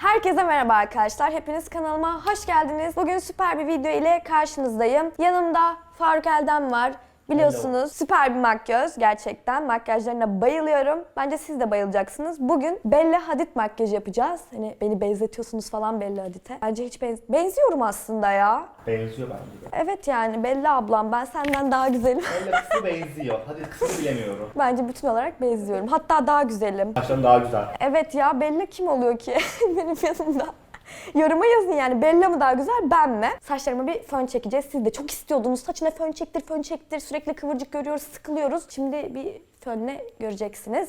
Herkese merhaba arkadaşlar. Hepiniz kanalıma hoş geldiniz. Bugün süper bir video ile karşınızdayım. Yanımda Faruk Eldem var. Biliyorsunuz süper bir makyöz gerçekten. Makyajlarına bayılıyorum. Bence siz de bayılacaksınız. Bugün Bella Hadid makyajı yapacağız. Hani beni benzetiyorsunuz falan Bella Hadid'e. Bence hiç benz benziyorum aslında ya. Benziyor bence de. Evet yani Bella ablam ben senden daha güzelim. Öyle kısmı benziyor. Hadi kısmı bilemiyorum. Bence bütün olarak benziyorum. Hatta daha güzelim. Saçların daha güzel. Evet ya Bella kim oluyor ki benim yanımda? Yoruma yazın yani Bella mı daha güzel ben mi? Saçlarıma bir fön çekeceğiz. Siz de çok istiyordunuz. Saçına fön çektir, fön çektir. Sürekli kıvırcık görüyoruz, sıkılıyoruz. Şimdi bir fönle göreceksiniz.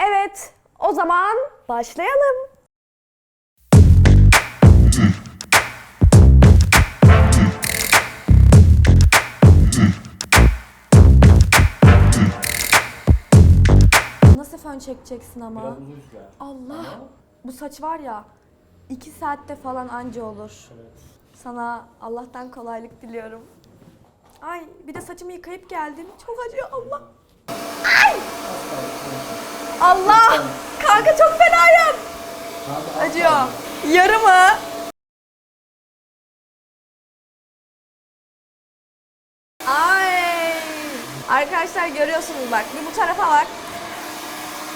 Evet, o zaman başlayalım. Nasıl fön çekeceksin ama? Allah! Bu saç var ya, iki saatte falan anca olur. Evet. Sana Allah'tan kolaylık diliyorum. Ay bir de saçımı yıkayıp geldim. Çok acıyor Allah. Ay! Allah! Kanka çok fenayım. Acıyor. Yarı mı? Ay! Arkadaşlar görüyorsunuz bak. Bir bu tarafa bak.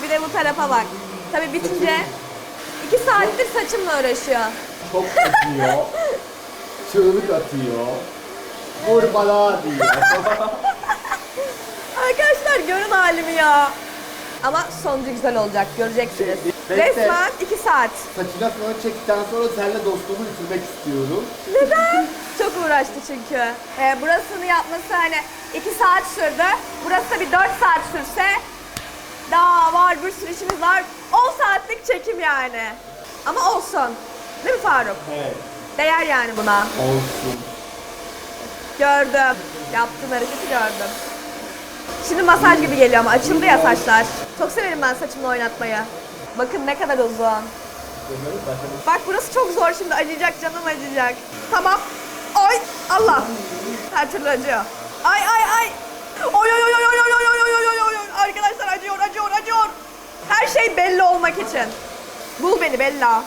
Bir de bu tarafa bak. Tabii bitince iki saattir saçımla uğraşıyor. Çok atıyor. Çığlık atıyor. Vur bana diyor. Arkadaşlar görün halimi ya. Ama sonucu güzel olacak göreceksiniz. Bekle. Resmen 2 saat. Saçına fön çektikten sonra seninle dostluğumu bitirmek istiyorum. Neden? Çok uğraştı çünkü. Ee, burasını yapması hani 2 saat sürdü. Burası da bir 4 saat sürse daha var bir sürü işimiz var. 10 saatlik çekim yani. Ama olsun. Değil mi Faruk? Evet. Değer yani buna. Olsun. Gördüm. Yaptığın hareketi gördüm. Şimdi masaj gibi geliyor ama açıldı ya saçlar. Çok severim ben saçımla oynatmayı. Bakın ne kadar uzun. Bak burası çok zor şimdi acıyacak canım acıyacak. Tamam. Ay Allah. Her türlü acıyor. Ay ay ay. İçin. Bul beni Bella.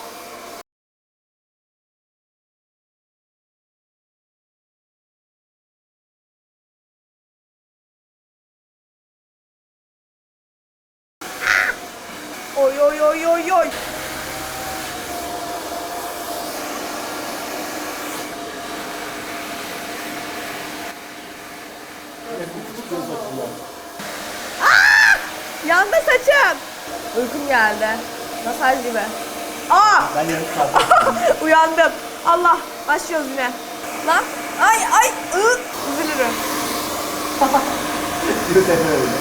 Oy oy oy oy oy. Yandı saçım. Uykum geldi. Masaj gibi. Aa! Ben yarım saat Uyandım. Allah. Başlıyoruz yine. Lan. Ay ay. ı. Üzülürüm. Sefer öyle.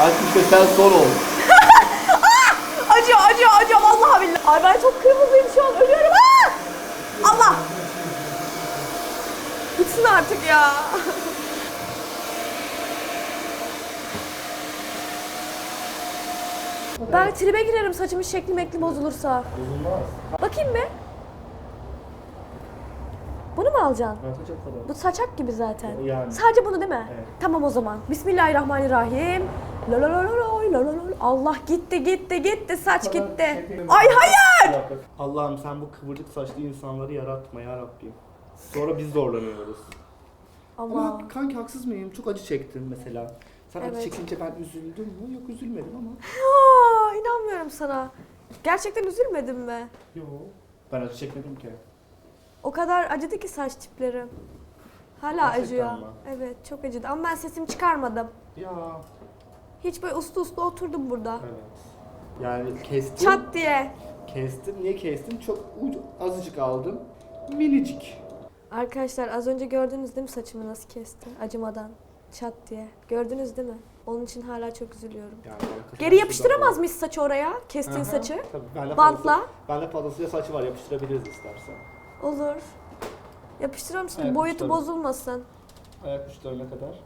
Artık sen son ol. Acıyor acıyor acıyor. Vallahi billahi. Ay ben çok kırmızıyım şu an. Ölüyorum. Aa! Allah. Bitsin artık ya. Ben tribe girerim saçımın şekli mekli bozulursa. Bozulmaz. Bakayım bir. Bunu mu alacaksın? Kadar. Bu saçak gibi zaten. Yani. Sadece bunu değil mi? Evet. Tamam o zaman. Bismillahirrahmanirrahim. La la la la la la la la. Allah gitti gitti gitti saç gitti. Ay hayır! Allah'ım sen bu kıvırcık saçlı insanları yaratma ya Rabbim. Sonra biz zorlanıyoruz. Allah. Ama kanki haksız mıyım? Çok acı çektin mesela. Sen Evet. acı çekince ben üzüldüm mü? Yok üzülmedim ama. Aa, inanmıyorum sana. Gerçekten üzülmedin mi? Yok. Ben acı çekmedim ki. O kadar acıdı ki saç tiplerim. Hala Gerçekten acıyor. mi? Evet çok acıdı ama ben sesimi çıkarmadım. Ya. Hiç böyle uslu uslu oturdum burada. Evet. Yani kestim. Çat diye. Kestim. Niye kestim? Çok ucu, azıcık aldım. Minicik. Arkadaşlar az önce gördünüz değil mi saçımı nasıl kesti? Acımadan. Çat diye. Gördünüz değil mi? Onun için hala çok üzülüyorum. Yani Geri yapıştıramaz mıyız saçı oraya? Kestiğin Aha, saçı. Tabii. Bende Bantla. fazlası- Bende fazlasıyla saçı var. Yapıştırabiliriz istersen. Olur. Yapıştıralım şimdi Evet, boyutu yapıştıralım. bozulmasın. Ayak uçlarına kadar.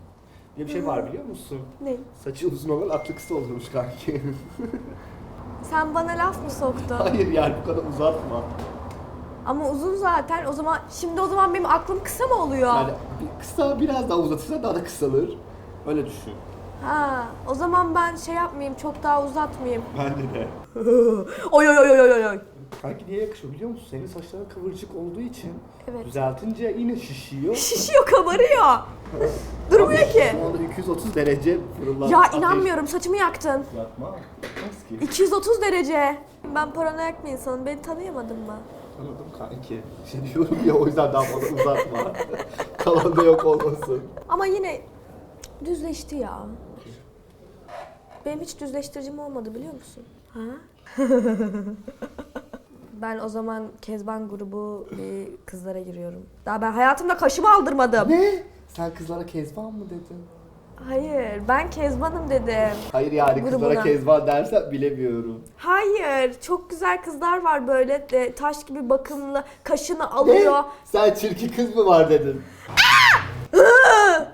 Bir de bir şey var biliyor musun? Ne? Saçı uzun olan atlı kısa oluyormuş kanki. Sen bana laf mı soktun? Hayır yani bu kadar uzatma. Ama uzun zaten. O zaman şimdi o zaman benim aklım kısa mı oluyor? Yani bir kısa biraz daha uzatırsan daha da kısalır. Öyle düşün. Ha, o zaman ben şey yapmayayım, çok daha uzatmayayım. Bende de. Oy oy oy oy oy oy. Sanki niye yakışıyor biliyor musun? Senin saçların kıvırcık olduğu için Evet. düzeltince yine şişiyor. Şişiyor kabarıyor. Durmuyor ki. Şu anda 230 derece fırınlar. Ya inanmıyorum saçımı yaktın. Yapma. Yapmaz ki. 230 derece. Ben paranoyak bir insanım. Beni tanıyamadın mı? Anladım kanki. Şey diyorum ya o yüzden daha fazla uzatma. Kalan da yok olmasın. Ama yine düzleşti ya. Benim hiç düzleştiricim olmadı biliyor musun? Ha? ben o zaman Kezban grubu bir kızlara giriyorum. Daha ben hayatımda kaşımı aldırmadım. Ne? Sen kızlara kezban mı dedin? Hayır, ben Kezban'ım dedim. Hayır yani Grubuna. kızlara kezban dersen bilemiyorum. Hayır, çok güzel kızlar var böyle de, taş gibi bakımlı, kaşını alıyor. Ne? Sen çirkin kız mı var dedin?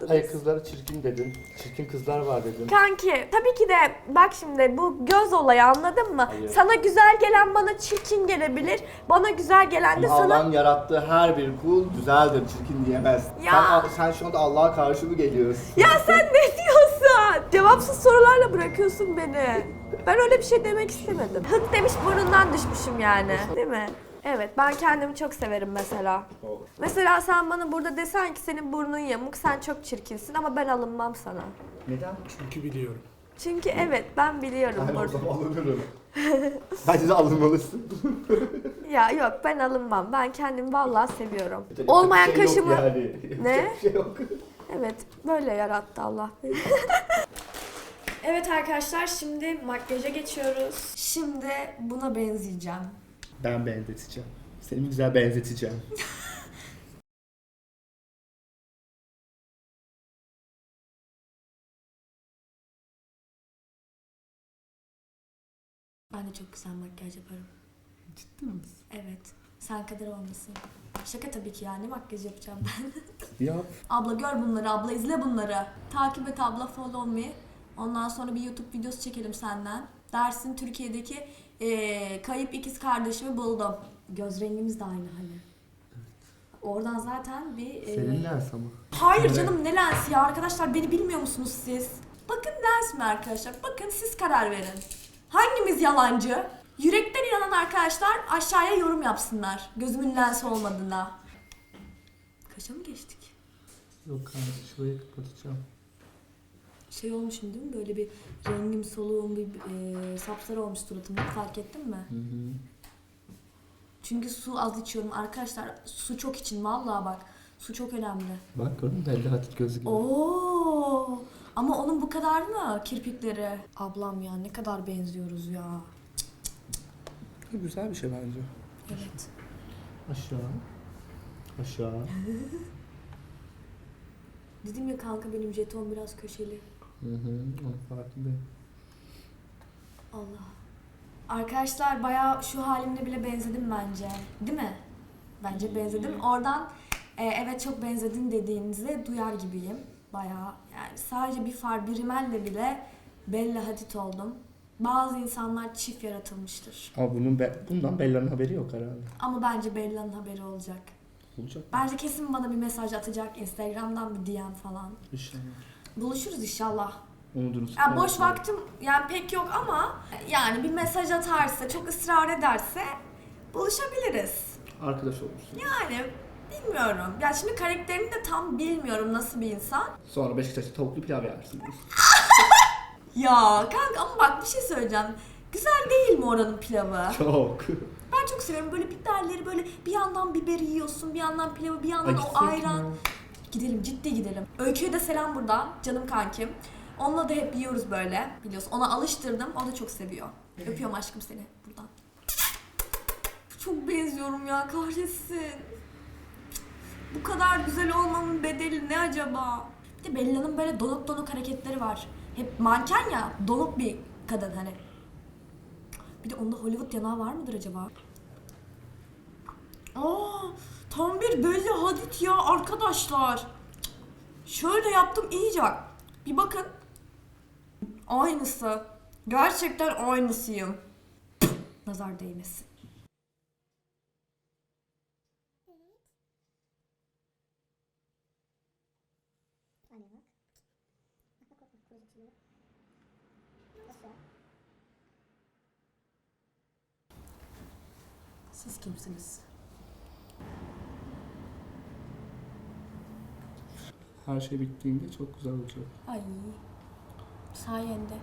Hayır kızlara çirkin dedin. Çirkin kızlar var dedin. Kanki, tabii ki de bak şimdi bu göz olayı anladın mı? Hayır. Sana güzel gelen bana çirkin gelebilir. Bana güzel gelen de Ama sana Allah'ın yarattığı her bir kul güzeldir, çirkin diyemez. Ya. Sen, sen şu anda Allah'a karşı mı geliyorsun? Ya sen ne diyorsun? Cevapsız sorularla bırakıyorsun beni. Ben öyle bir şey demek istemedim. Hık demiş burnundan düşmüşüm yani. Değil mi? Evet ben kendimi çok severim mesela. Mesela sen bana burada desen ki senin burnun yamuk, sen çok çirkinsin ama ben alınmam sana. Neden? Çünkü biliyorum. Çünkü evet ben biliyorum Ben o burada. zaman alınırım. Bence de alınmalısın. Ya yok ben alınmam. Ben kendimi vallahi seviyorum. Yapacak Olmayan bir şey yok kaşımı... Yani. Yapacak Ne? bir şey yok. Evet, böyle yarattı Allah beni. evet arkadaşlar, şimdi makyaja geçiyoruz. Şimdi buna benzeyeceğim. Ben benzeteceğim. Seni güzel benzeteceğim. Ben de çok güzel makyaj yaparım. Ciddi misin? Evet, sen kadar olmasın. Şaka tabii ki yani, makyaj yapacağım ben. Yap. abla gör bunları, abla izle bunları. Takip et abla, follow me. Ondan sonra bir YouTube videosu çekelim senden. Dersin Türkiye'deki eee, kayıp ikiz kardeşimi buldum. Göz rengimiz de aynı hani. Oradan zaten bir... eee, Senin lens ama. Hayır canım ne lensi ya arkadaşlar beni bilmiyor musunuz siz? Bakın lens mi arkadaşlar? Bakın siz karar verin. Hangimiz yalancı? Yürekten inanan arkadaşlar aşağıya yorum yapsınlar. Gözümün lens olmadığına. Kaşa mı geçtik? Yok kanka şurayı kapatacağım. Şey olmuşum değil mi? Böyle bir rengim soluğum bir e, sapsarı olmuş suratım. Fark ettin mi? Hı hı. Çünkü su az içiyorum arkadaşlar. Su çok için vallahi bak. Su çok önemli. Bak gördün mü? Hatit gözü gibi. Oo! Ama onun bu kadar mı kirpikleri? Ablam ya ne kadar benziyoruz ya. Güzel bir şey bence. Evet. Aşağı. Aşağı. Dedim ya kanka benim jeton biraz köşeli. Hı hı. Farkındayım. Allah. Arkadaşlar bayağı şu halimle bile benzedim bence. Değil mi? Bence benzedim. Oradan e, evet çok benzedin dediğinizi duyar gibiyim. Bayağı yani sadece bir far bir rimelle bile Bella Hadid oldum. Bazı insanlar çift yaratılmıştır. Ama bunun be- bundan Bella'nın haberi yok herhalde. Ama bence Bella'nın haberi olacak. Olacak mı? Bence kesin bana bir mesaj atacak Instagram'dan bir DM falan. İnşallah. Buluşuruz inşallah. Umudunuz Ya boş vaktim yani pek yok ama yani bir mesaj atarsa, çok ısrar ederse buluşabiliriz. Arkadaş olursun. Yani bilmiyorum. Ya şimdi karakterini de tam bilmiyorum nasıl bir insan. Sonra Beşiktaş'ta tavuklu pilav yersiniz. Ya kanka ama bak bir şey söyleyeceğim. Güzel değil mi oranın pilavı? Çok. Ben çok seviyorum böyle biberleri böyle bir yandan biberi yiyorsun, bir yandan pilavı, bir yandan o gitsek ayran. mi? Gidelim ciddi gidelim. Öykü'ye de selam buradan. Canım kankim. Onunla da hep yiyoruz böyle. Biliyorsun ona alıştırdım. O da çok seviyor. Öpüyorum aşkım seni buradan. Çok benziyorum ya kahretsin. Bu kadar güzel olmanın bedeli ne acaba? Bir de Bella'nın böyle donuk donuk hareketleri var. Hep manken ya donuk bir kadın hani. Bir de onda Hollywood yanağı var mıdır acaba? Aa, tam bir Bella Hadid ya arkadaşlar. Şöyle yaptım iyice. Bir bakın. Aynısı. Gerçekten aynısıyım. Nazar değmesin. Anne bak. Bak bak bak bak kuracak şimdi. Nasıl? Siz kimsiniz? Her şey bittiğinde çok güzel olacak. Ay. Sayende.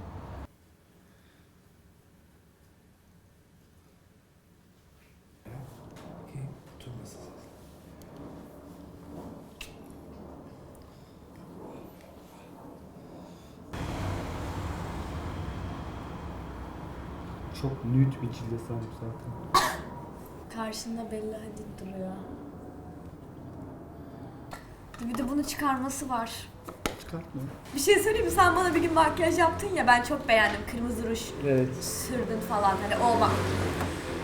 Çok nüt bir cilde sahip zaten. Karşında Bella Hadid duruyor. Bir de bunu çıkarması var. Çıkartma. Bir şey söyleyeyim mi? Sen bana bir gün makyaj yaptın ya ben çok beğendim. Kırmızı ruj Evet. sürdün falan hani olma.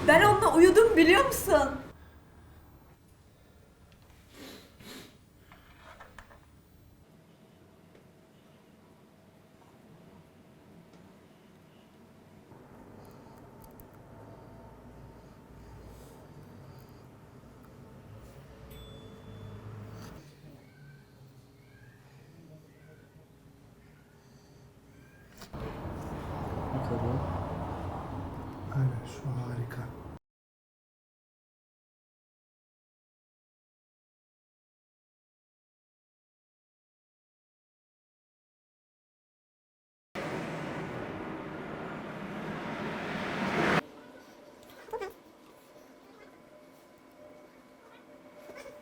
Ben onunla uyudum biliyor musun? Şu harika.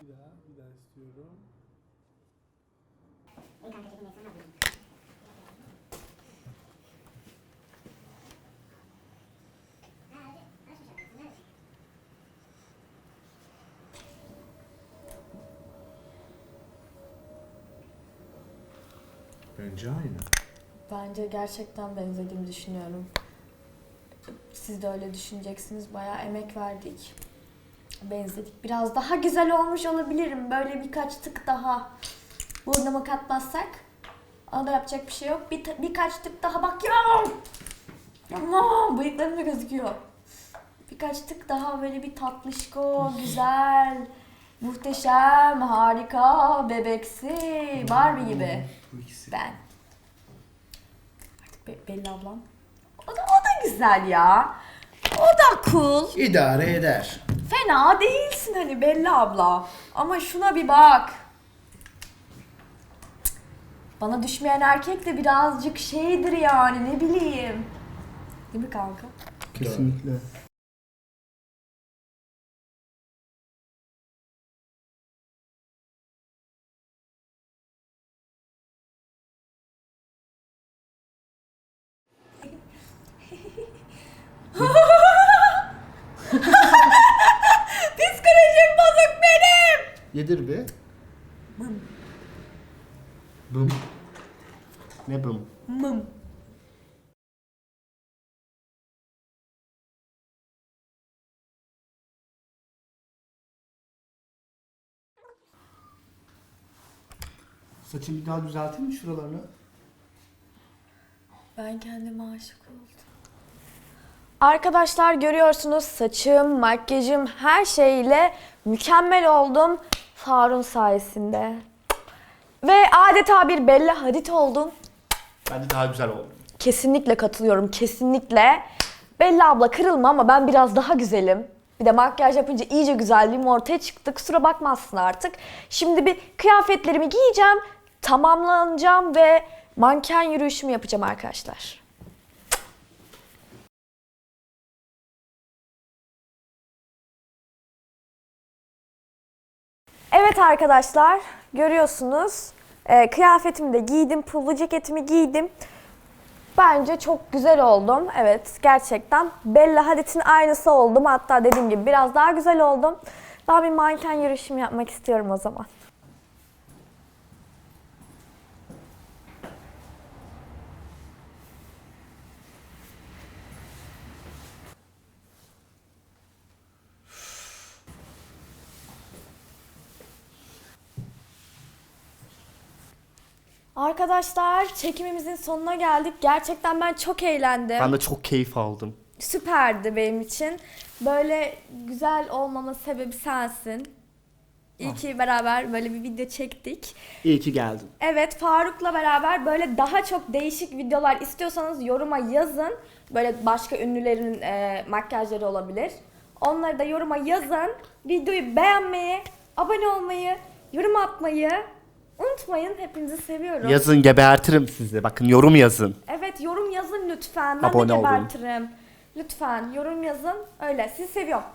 Bir daha, bir daha istiyorum. Bence aynı. Bence gerçekten benzediğimi düşünüyorum. Siz de öyle düşüneceksiniz. Bayağı emek verdik. Benzedik. Biraz daha güzel olmuş olabilirim. Böyle birkaç tık daha burnuma katmazsak. Ona da yapacak bir şey yok. Bir birkaç tık daha bak ya. Ama bıyıklarım da gözüküyor. Birkaç tık daha böyle bir tatlışko, güzel, muhteşem, harika, bebeksi, Barbie gibi. Bu ikisi. Ben. Artık Be- Belli ablam. O da, o da güzel ya. O da cool. İdare eder. Fena değilsin hani Belli abla. Ama şuna bir bak. Bana düşmeyen erkek de birazcık şeydir yani ne bileyim. Değil mi kanka? Kesinlikle. Psikolojim bozuk benim. Yedir bir. Bım. Ne bım? Mım. Saçını bir daha düzelteyim mi şuralarını? Ben kendime aşık oldum. Arkadaşlar görüyorsunuz saçım, makyajım her şeyle mükemmel oldum Farun sayesinde. Ve adeta bir Bella Hadid oldum. Bence daha güzel oldu. Kesinlikle katılıyorum, kesinlikle. Bella abla kırılma ama ben biraz daha güzelim. Bir de makyaj yapınca iyice güzelliğim ortaya çıktı. Kusura bakmazsın artık. Şimdi bir kıyafetlerimi giyeceğim, tamamlanacağım ve manken yürüyüşümü yapacağım arkadaşlar. Evet arkadaşlar, görüyorsunuz. Ee, kıyafetimi de giydim, pullu ceketimi giydim. Bence çok güzel oldum. Evet gerçekten. Bella Hadid'in aynısı oldum. Hatta dediğim gibi biraz daha güzel oldum. Ben bir manken yürüyüşümü yapmak istiyorum o zaman. Arkadaşlar çekimimizin sonuna geldik. Gerçekten ben çok eğlendim. Ben de çok keyif aldım. Süperdi benim için. Böyle güzel olmama sebebi sensin. İyi ki beraber böyle bir video çektik. İyi ki geldin. Evet Faruk'la beraber böyle daha çok değişik videolar istiyorsanız yoruma yazın. Böyle başka ünlülerin e, makyajları olabilir. Onları da yoruma yazın. Videoyu beğenmeyi, abone olmayı, yorum atmayı unutmayın. Hepinizi seviyorum. Yazın gebertirim sizi. Bakın yorum yazın. Evet yorum yazın lütfen. Ben Abone de olun. gebertirim. Lütfen yorum yazın. Öyle. Sizi seviyorum.